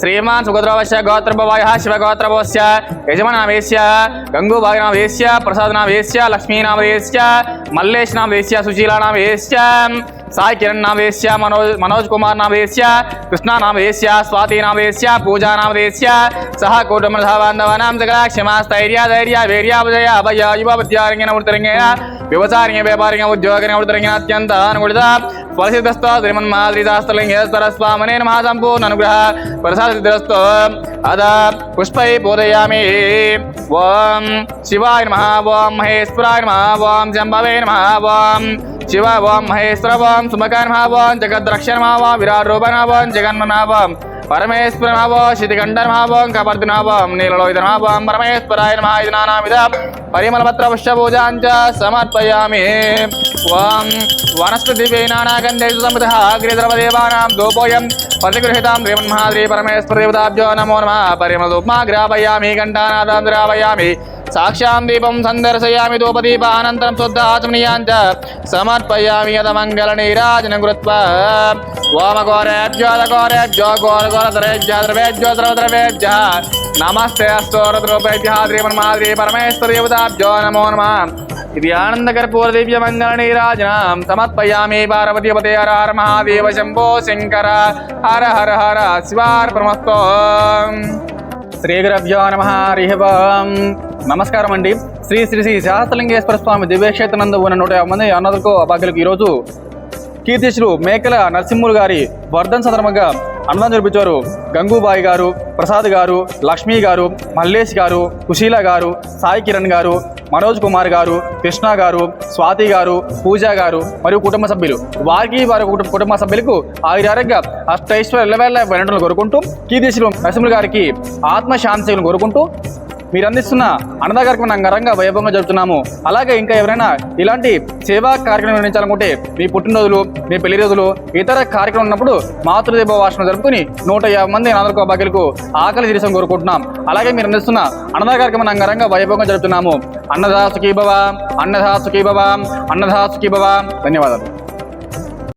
श्रीमान सुगोत्रवश्य गोत्रभवायः, शिवगोत्रभवस्य यजमनामेश्य गङ्गूभागनामेश्य प्रसादनामेश्य लक्ष्मीनामेश्य मल्लेशनामेश्य सुशीलानामेश्य साई किरण मनोज मनोज कुमार नामेश्य कृष्णा नामेश्य स्वाति पूजा सह कुटुंब बांधवानां सकला क्षमा धैर्य वीर्य अभय युव उद्योगिन अत्यन्त ఫలసిద్ధస్తో శ్రీమన్మాద్రిదాస్తలింగేశ్వర స్వామనే నమః సంపూర్ణ అనుగ్రహ ప్రసాదిద్రస్తో అద పుష్పై పూజయామి. ఓం శివాయ నమ ఓం మహేశ్వరాయ నమ ఓం శంభవే నమ ఓం శివ ఓం మహేశ్వర ఓం సుమకాయ నమ ఓం జగద్రక్ష నమ ఓం విరాట్ రూప నమ ఓం జగన్మనాభం పరమేశ్వర నమో శితికంఠ నమోం కపర్ది నమోం నీలలోహిత నమోం పరమేశ్వరాయ నమః ఇది నానామిద పరిమళపత్ర పుష్పూజాంచ సమర్పయామి ఓం వనస్పతి నానాగంధేషు సమృత అగ్రిద్రవదేవానాం దోపోయం ప్రతిగృహితాం శ్రీమన్మహాద్రి పరమేశ్వర దేవతాభ్యో నమో నమ పరిమళ పరిమళధూప్మా గ్రాపయామి ఘంటానాదాం ద్రాపయామి साक्षा दीपम संदर्शया दूपदीप शुद्ध आचमनीयान् च समर्पयामि यदमङ्गलनीराजनं कृत्वा ओमघोरेभ्योदघोरेभ्यो घोरघोरधरेभ्यः नमस्ते अस्तोरद्रूपेभ्यः श्रीमन्माद्री परमेश्वरदेवताभ्यो नमो। पार्वती इति आनन्दकर्पूरदिव्यमङ्गलनीराजनां समर्पयामि पार्वतीपते हर हर महादेव शम्भो शङ्कर। हर हर हर शिवार्पणमस्तु। श्रीगुरभ्यो नमः, हरिः నమస్కారం అండి. శ్రీ శ్రీ శ్రీ శాస్త్రలింగేశ్వర స్వామి దివ్యక్షేత్రనందు ఉన్న నూట యాభై మంది అన్నదలకు అభాగ్యులకు ఈరోజు కీర్తిశులు మేకల నరసింహులు గారి వర్ధన్ సందర్భంగా అన్నదానం జరిపించారు. గంగూబాయి గారు ప్రసాద్ గారు లక్ష్మీ గారు మల్లేష్ గారు కుశీల గారు సాయి కిరణ్ గారు మనోజ్ కుమార్ గారు కృష్ణ గారు స్వాతి గారు పూజ గారు మరియు కుటుంబ సభ్యులు. వారికి వారి కుటుంబ కుటుంబ సభ్యులకు ఆయురారోగ్య అష్టైశ్వర్య ఎల్లవేళ వెనటలు కోరుకుంటూ కీర్తిశులు నరసింహులు గారికి ఆత్మశాంతిని కోరుకుంటూ మీరు అందిస్తున్న అన్నదా కార్యక్రమం అంగరంగా వైభవంగా జరుపుతున్నాము. అలాగే ఇంకా ఎవరైనా ఇలాంటి సేవా కార్యక్రమం నిర్వహించాలనుకుంటే మీ పుట్టినరోజులు మీ పెళ్ళి రోజులు ఇతర కార్యక్రమం ఉన్నప్పుడు మాతృదీప వాసన జరుపుకుని నూట యాభై మంది అనాథలకు భాగ్యులకు ఆకలి తీర్చడం కోరుకుంటున్నాం. అలాగే మీరు అందిస్తున్న అన్నదా కార్యక్రమం అంగరంగ వైభవంగా జరుపుతున్నాము. అన్నదా సుఖీభవ అన్నదా సుఖీభవ అన్నదా సుఖీభవ. ధన్యవాదాలు.